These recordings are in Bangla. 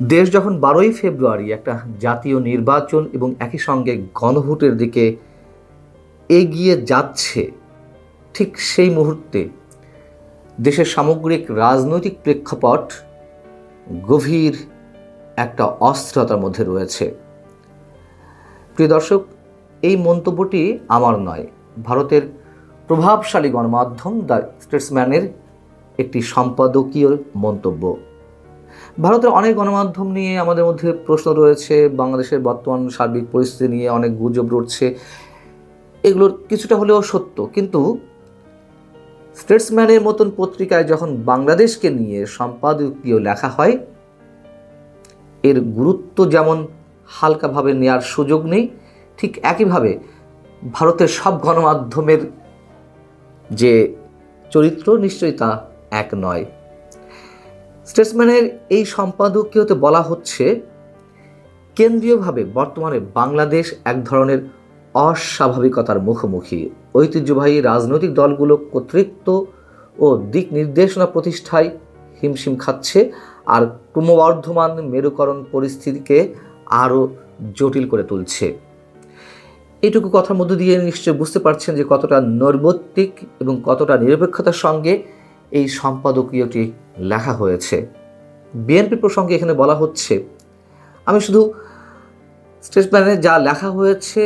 দেশ যখন বারোই ফেব্রুয়ারি একটা জাতীয় নির্বাচন এবং একই সঙ্গে গণভোটের দিকে এগিয়ে যাচ্ছে, ঠিক সেই মুহূর্তে দেশের সামগ্রিক রাজনৈতিক প্রেক্ষাপট গভীর একটা অস্থিরতার মধ্যে রয়েছে। প্রিয় দর্শক, এই মন্তব্যটি আমার নয়, ভারতের প্রভাবশালী গণমাধ্যম দ্য স্টেটসম্যানের একটি সম্পাদকীয় মন্তব্য। ভারতের অনেক গণমাধ্যম নিয়ে আমাদের মধ্যে প্রশ্ন রয়েছে, বাংলাদেশের বর্তমান সার্বিক পরিস্থিতি নিয়ে অনেক গুজব রটছে। এগুলোর কিছুটা হলেও সত্য। কিন্তু স্টেটসম্যানের মতন পত্রিকায় যখন বাংলাদেশকে নিয়ে সম্পাদকীয় লেখা হয়, এর গুরুত্ব যেমন হালকাভাবে নেওয়ার সুযোগ নেই, ঠিক একইভাবে ভারতের সব গণমাধ্যমের যে চরিত্র নিশ্চয়ই তা এক নয়। স্টেটসম্যানের এই সম্পাদকীয়তে বলা হচ্ছে, কেন্দ্রীয়ভাবে বর্তমানে বাংলাদেশ এক ধরনের অস্বাভাবিকতার মুখোমুখি। ঐতিহ্যবাহী রাজনৈতিক দলগুলো কর্তৃত্ব ও দিক নির্দেশনা প্রতিষ্ঠায় হিমশিম খাচ্ছে আর ক্রমবর্ধমান মেরুকরণ পরিস্থিতিকে আরও জটিল করে তুলছে। এটুকু কথার মধ্য দিয়ে নিশ্চয় বুঝতে পারছেন যে কতটা নৈর্বত্তিক এবং কতটা নিরপেক্ষতার সঙ্গে এই সম্পাদকীয়টি লেখা হয়েছে। বিএনপি প্রসঙ্গে এখানে বলা হচ্ছে, আমি শুধু স্টেটসম্যানে যা লেখা হয়েছে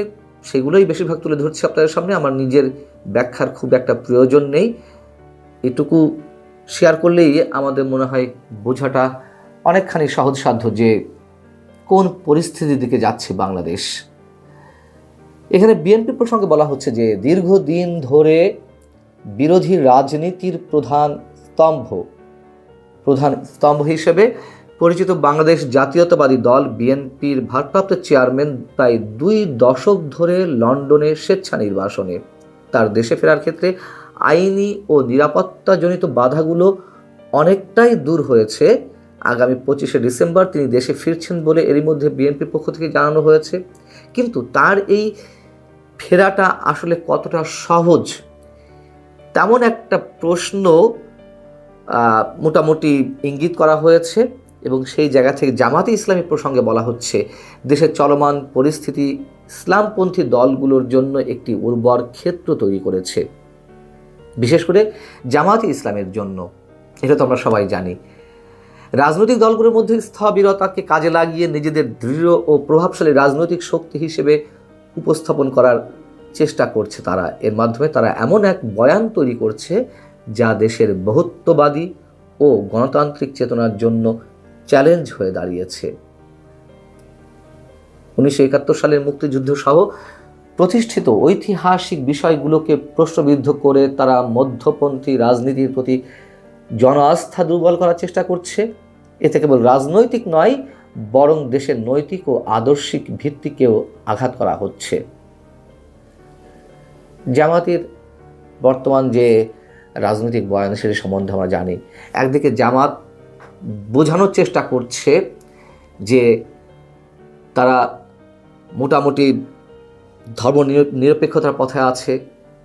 সেগুলোই বেশিরভাগ তুলে ধরছি আপনাদের সামনে। আমার নিজের ব্যাখ্যার খুব একটা প্রয়োজন নেই। এটুকু শেয়ার করলেই আমাদের মনে হয় বোঝাটা অনেকখানি সহজসাধ্য যে কোন পরিস্থিতির দিকে যাচ্ছে বাংলাদেশ। এখানে বিএনপি প্রসঙ্গে বলা হচ্ছে যে দীর্ঘদিন ধরে বিরোধী রাজনীতির প্রধান স্তম্ভ। প্রধান স্তম্ভ হিসেবে পরিচিত বাংলাদেশ জাতীয়তাবাদী দল বিএনপির ভারপ্রাপ্ত চেয়ারম্যান প্রায় দুই দশক ধরে লন্ডনে স্বেচ্ছা নির্বাসনে তার দেশে ফেরার ক্ষেত্রে আইনি ও নিরাপত্তাজনিত বাধাগুলো অনেকটাই দূর হয়েছে। আগামী পঁচিশে ডিসেম্বর তিনি দেশে ফিরছেন বলে এরই মধ্যে বিএনপির পক্ষ থেকে জানানো হয়েছে। কিন্তু তার এই ফেরাটা আসলে কতটা সহজ তেমন একটা প্রশ্ন মোটামুটি ইঙ্গিত করা হয়েছে এবং সেই জায়গা থেকে জামাতে ইসলামী প্রসঙ্গে বলা হচ্ছে, দেশের চলমান পরিস্থিতি ইসলামপন্থী দলগুলোর জন্য একটি উর্বর ক্ষেত্র তৈরি করেছে। বিশেষ করে জামাতে ইসলামের জন্য, এটা তো আমরা সবাই জানি। রাজনৈতিক দলগুলোর মধ্যে স্থবিরতাকে কাজে লাগিয়ে নিজেদের দৃঢ় ও প্রভাবশালী রাজনৈতিক শক্তি হিসেবে উপস্থাপন করার চেষ্টা করছে তারা। এর মাধ্যমে তারা এমন এক বয়ান তৈরি করছে যা দেশের বহুত্ববাদী ও গণতান্ত্রিক চেতনার জন্য চ্যালেঞ্জ হয়ে দাঁড়িয়েছে। উনিশশো একাত্তর সালের মুক্তিযুদ্ধ সহ প্রতিষ্ঠিত ঐতিহাসিক বিষয়গুলোকে প্রশ্নবিদ্ধ করে তারা মধ্যপন্থী রাজনীতির প্রতি জন আস্থা দুর্বল করার চেষ্টা করছে। এতে কেবল রাজনৈতিক নয়, বরং দেশের নৈতিক ও আদর্শিক ভিত্তিকেও আঘাত করা হচ্ছে। জামাতের বর্তমান যে রাজনৈতিক বয়ান, সেটি সম্বন্ধে আমরা জানি। একদিকে জামাত বোঝানোর চেষ্টা করছে যে তারা মোটামুটি ধর্ম নির- নিরপেক্ষতার পথে আছে।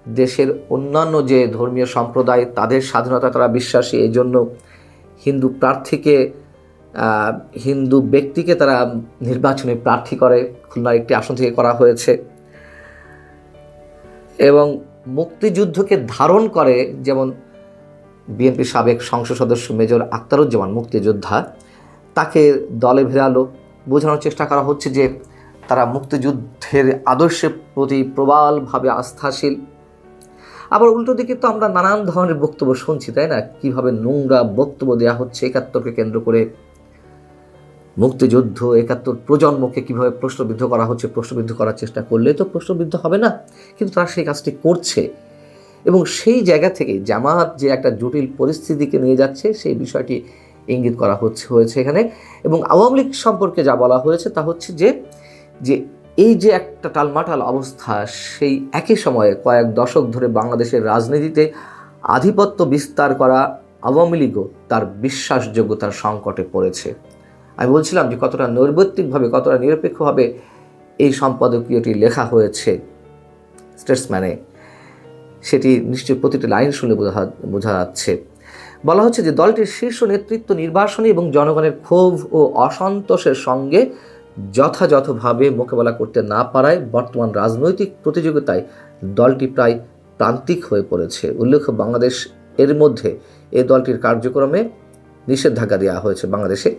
দেশের অন্যান্য যে ধর্মীয় সম্প্রদায়, তাদের স্বাধীনতা তারা বিশ্বাসী এই জন্য হিন্দু প্রার্থীকে হিন্দু ব্যক্তিকে তারা নির্বাচনে প্রার্থী করে। খুলনার একটি আসন থেকে করা হয়েছে। এবং মুক্তিযুদ্ধকে ধারণ করে যেমন বিএনপি সাবেক সংসদ সদস্য মেজর আক্তারুজ্জামান মুক্তিযোদ্ধা, তাকে দলে ভেরালো বোঝানোর চেষ্টা করা হচ্ছে যে তারা মুক্তিযুদ্ধের আদর্শের প্রতি প্রবলভাবে আস্থাশীল। আবার উল্টো দিকে তো আমরা নানান ধরনের বক্তব্য শুনছি, তাই না? কীভাবে নোংরা বক্তব্য দেওয়া হচ্ছে একাত্তরকে কেন্দ্র করে মুক্তিযুদ্ধ একাত্তর প্রজন্মকে কীভাবে প্রশ্নবিদ্ধ করা হচ্ছে, প্রশ্নবিদ্ধ করার চেষ্টা করলে তো প্রশ্নবিদ্ধ হবে না। কিন্তু তারা সেই কাজটি করছে। এবং সেই জায়গা থেকে জামাত যে একটা জটিল পরিস্থিতিকে নিয়ে যাচ্ছে, সেই বিষয়টি ইঙ্গিত করা হচ্ছে, হয়েছে এখানে। এবং আওয়ামী লীগ সম্পর্কে যা বলা হয়েছে তা হচ্ছে যে যে এই যে একটা টালমাটাল অবস্থা, সেই একই সময়ে কয়েক দশক ধরে বাংলাদেশের রাজনীতিতে আধিপত্য বিস্তার করা আওয়ামী লীগও তার বিশ্বাসযোগ্যতার সংকটে পড়েছে। আমি বলছিলাম যে কতটা নৈর্বত্তিকভাবে, কতটা নিরপেক্ষভাবে এই সম্পাদকীয়টি লেখা হয়েছে স্টেটসম্যানে, সেটি নিশ্চয়ই প্রতিটি লাইন শুনে বোঝা বোঝা যাচ্ছে। বলা হচ্ছে যে দলটির শীর্ষ নেতৃত্ব নির্বাসনী এবং জনগণের ক্ষোভ ও অসন্তোষের সঙ্গে যথাযথভাবে মোকাবেলা করতে না পারায় বর্তমান রাজনৈতিক প্রতিযোগিতায় দলটি প্রায় প্রান্তিক হয়ে পড়েছে। উল্লেখ্য, বাংলাদেশ এর মধ্যে এই দলটির কার্যক্রমে নিষেধাজ্ঞা দেওয়া হয়েছে বাংলাদেশে।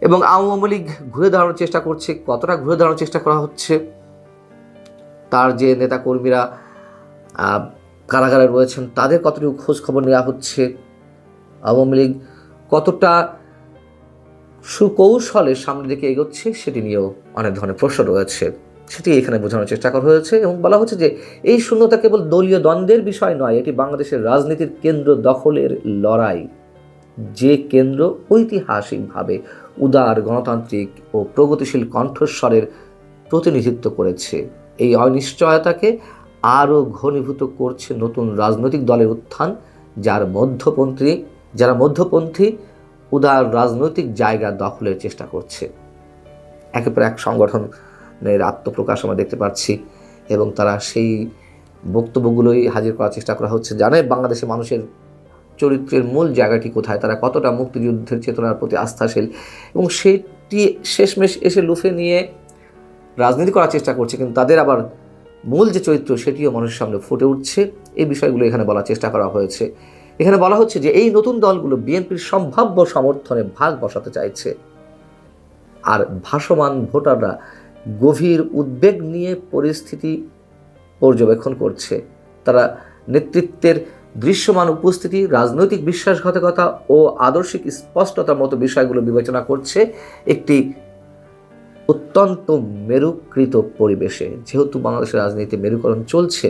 এবং আওয়ামী লীগ ঘুরে দাঁড়ানোর চেষ্টা করছে। কতটা ঘুরে দাঁড়ানোর চেষ্টা করা হচ্ছে? তার যে নেতাকর্মীরা কারাগারে রয়েছেন, তাদের কতটুকু খোঁজ খবর নেওয়া হচ্ছে? আওয়ামী লীগ কতটা সুকৌশলে সামনের দিকে এগোচ্ছে, সেটি নিয়েও অনেক ধরনের প্রশ্ন রয়েছে। সেটি এখানে বোঝানোর চেষ্টা করা হয়েছে এবং বলা হচ্ছে যে, এই শূন্যতা কেবল দলীয় দ্বন্দ্বের বিষয় নয়, এটি বাংলাদেশের রাজনীতির কেন্দ্র দখলের লড়াই। যে কেন্দ্র ঐতিহাসিকভাবে উদার গণতান্ত্রিক ও প্রগতিশীল কণ্ঠস্বরের প্রতিনিধিত্ব করেছে। এই অনিশ্চয়তাকে আরও ঘনীভূত করছে নতুন রাজনৈতিক দলের উত্থান, যার মধ্যপন্থী, যারা মধ্যপন্থী, উদার রাজনৈতিক জায়গা দখলের চেষ্টা করছে। একের পর এক সংগঠনের আত্মপ্রকাশ আমরা দেখতে পাচ্ছি এবং তারা সেই বক্তব্যগুলোই হাজির করার চেষ্টা করা হচ্ছে। জানে বাংলাদেশের মানুষের চরিত্রের মূল জায়গাটি কোথায়? তারা কতটা মুক্তিযুদ্ধের চেতনার প্রতি আস্থাশীল? এবং সেটি শেষমেশ এসে লুফে নিয়ে রাজনীতি করার চেষ্টা করছে, কিন্তু তাদের আবার মূল যে চরিত্র সেটিও মানুষের সামনে ফুটে উঠছে। এই বিষয়গুলো এখানে বলার চেষ্টা করা হয়েছে। এখানে বলা হচ্ছে যে এই নতুন দলগুলো বিএনপির সম্ভাব্য সমর্থনে ভাগ বসাতে চাইছে। আর ভাসমান ভোটাররা গভীর উদ্বেগ নিয়ে পরিস্থিতি পর্যবেক্ষণ করছে। তারা নেতৃত্বের দৃশ্যমান উপস্থিতি, রাজনৈতিক বিশ্বাসঘাতকতা ও আদর্শিক স্পষ্টতার মতো বিষয়গুলো বিবেচনা করছে একটি অত্যন্ত মেরুকৃত পরিবেশে। যেহেতু বাংলাদেশের রাজনীতিতে মেরুকরণ চলছে,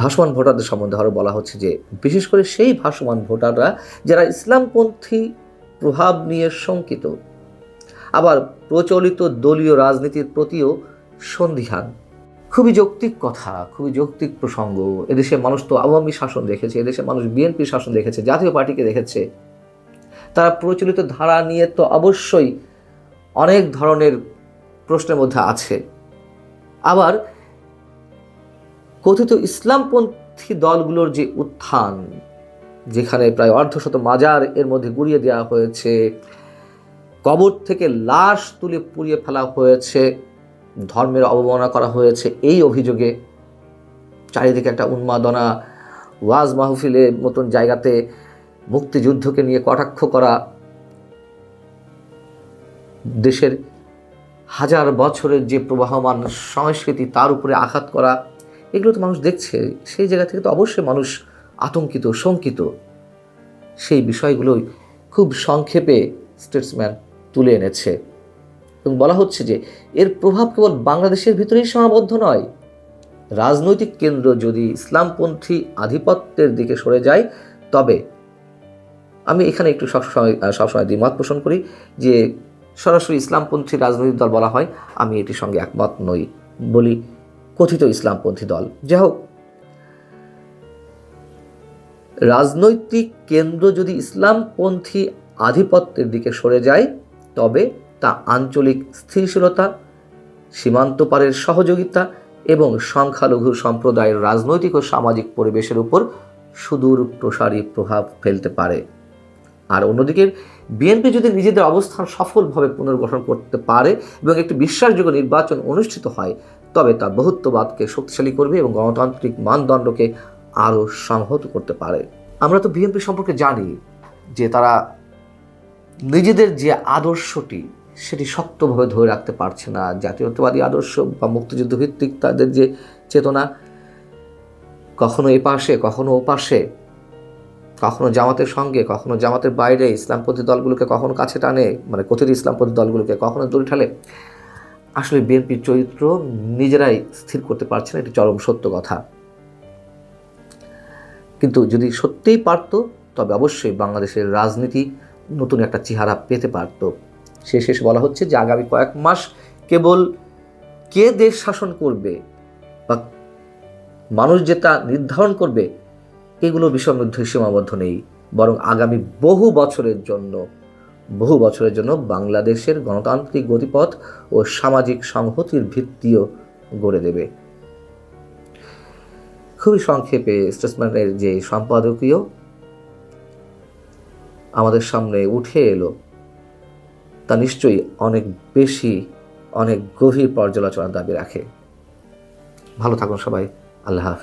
ভাসমান ভোটারদের সম্বন্ধে আরও বলা হচ্ছে যে, বিশেষ করে সেই ভাসমান ভোটাররা যারা ইসলামপন্থী প্রভাব নিয়ে শঙ্কিত, আবার প্রচলিত দলীয় রাজনীতির প্রতিও সন্দিহান। খুবই যৌক্তিক কথা, খুবই যৌক্তিক প্রসঙ্গ। এদেশে মানুষ তো আওয়ামী শাসন দেখেছে এদেশে মানুষ বিএনপি শাসন দেখেছে, জাতীয় পার্টিকে দেখেছে। তারা প্রচলিত ধারা নিয়ে তো অবশ্যই অনেক ধরনের প্রশ্নের মধ্যে আছে। আবার কথিত ইসলামপন্থী দলগুলোর যে উত্থান, যেখানে প্রায় অর্ধশত মাজার এর মধ্যে গুড়িয়ে দেওয়া হয়েছে, কবর থেকে লাশ তুলে পুড়িয়ে ফেলা হয়েছে ধর্মের অবমাননা করা হয়েছে এই অভিযোগে চারিদিকে একটা উন্মাদনা, ওয়াজ মাহফিলের মতন জায়গাতে মুক্তিযুদ্ধকে নিয়ে কটাক্ষ করা, দেশের হাজার বছরের যে প্রবাহমান সংস্কৃতি তার উপরে আঘাত করা, এগুলো তো মানুষ দেখছে। সেই জায়গা থেকে তো অবশ্যই মানুষ আতঙ্কিত, শঙ্কিত। সেই বিষয়গুলোই খুব সংক্ষেপে স্টেটসম্যান তুলে এনেছে। এবং বলা হচ্ছে যে এর প্রভাব কেবল বাংলাদেশের ভিতরেই সীমাবদ্ধ নয়। রাজনৈতিক কেন্দ্র যদি ইসলামপন্থী আধিপত্যের দিকে সরে যায়, তবে আমি এখানে একটু সবসময় সবসময় দ্বিমত পোষণ করি যে সরাসরি ইসলামপন্থী রাজনৈতিক দল বলা হয়, আমি এটির সঙ্গে একমত নই বলি কথিত ইসলামপন্থী দল। যাই হোক, রাজনৈতিক কেন্দ্র যদি ইসলামপন্থী আধিপত্যের দিকে সরে যায়, তবে তা আঞ্চলিক স্থিতিশীলতা, সীমান্ত পারের সহযোগিতা এবং সংখ্যালঘু সম্প্রদায়ের রাজনৈতিক ও সামাজিক পরিবেশের উপর সুদূর প্রসারী প্রভাব ফেলতে পারে। আর অন্যদিকে, বিএনপি যদি নিজেদের অবস্থান সফলভাবে পুনর্গঠন করতে পারে এবং একটি বিশ্বাসযোগ্য নির্বাচন অনুষ্ঠিত হয়, তবে তা বহুত্ববাদকে শক্তিশালী করবে এবং গণতান্ত্রিক মানদণ্ডকে আরও সংহত করতে পারে। আমরা তো বিএনপি সম্পর্কে জানি যে তারা নিজেদের যে আদর্শটি সেটি শক্তভাবে ধরে রাখতে পারছে না। জাতীয়তাবাদী আদর্শ বা মুক্তিযুদ্ধ ভিত্তিক তাদের যে চেতনা, কখনো এ পাশে, কখনো ও পাশে, কখনো জামাতের সঙ্গে, কখনো জামাতের বাইরে, ইসলামপন্থী দলগুলোকে কখনো কাছে টানে মানে কথিত ইসলামপন্থী দলগুলোকে কখনো দূরে ঠালে। আসলে বিএনপির চরিত্র নিজেরাই স্থির করতে পারছে না, এটি চরম সত্য কথা। কিন্তু যদি সত্যিই পারতো, তবে অবশ্যই বাংলাদেশের রাজনীতি নতুন একটা চেহারা পেতে পারত। সে শেষ বলা হচ্ছে যে আগামী কয়েক মাস কেবল কে দেশ শাসন করবে বা মানুষ যে তা নির্ধারণ করবে, এগুলো বিষয়ের মধ্যে সীমাবদ্ধ নেই। বরং আগামী বহু বছরের জন্য, বহু বছরের জন্য বাংলাদেশের গণতান্ত্রিক গতিপথ ও সামাজিক সংহতির ভিত্তিও গড়ে দেবে। খুবই সংক্ষেপে স্টেটসম্যানের যে সম্পাদকীয়, আমাদের সামনে উঠে এলো তা নিশ্চয়ই অনেক বেশি অনেক গভীর পর্যালোচনার দাবি রাখে। ভালো থাকুন সবাই। আল্লাহ হাফিজ।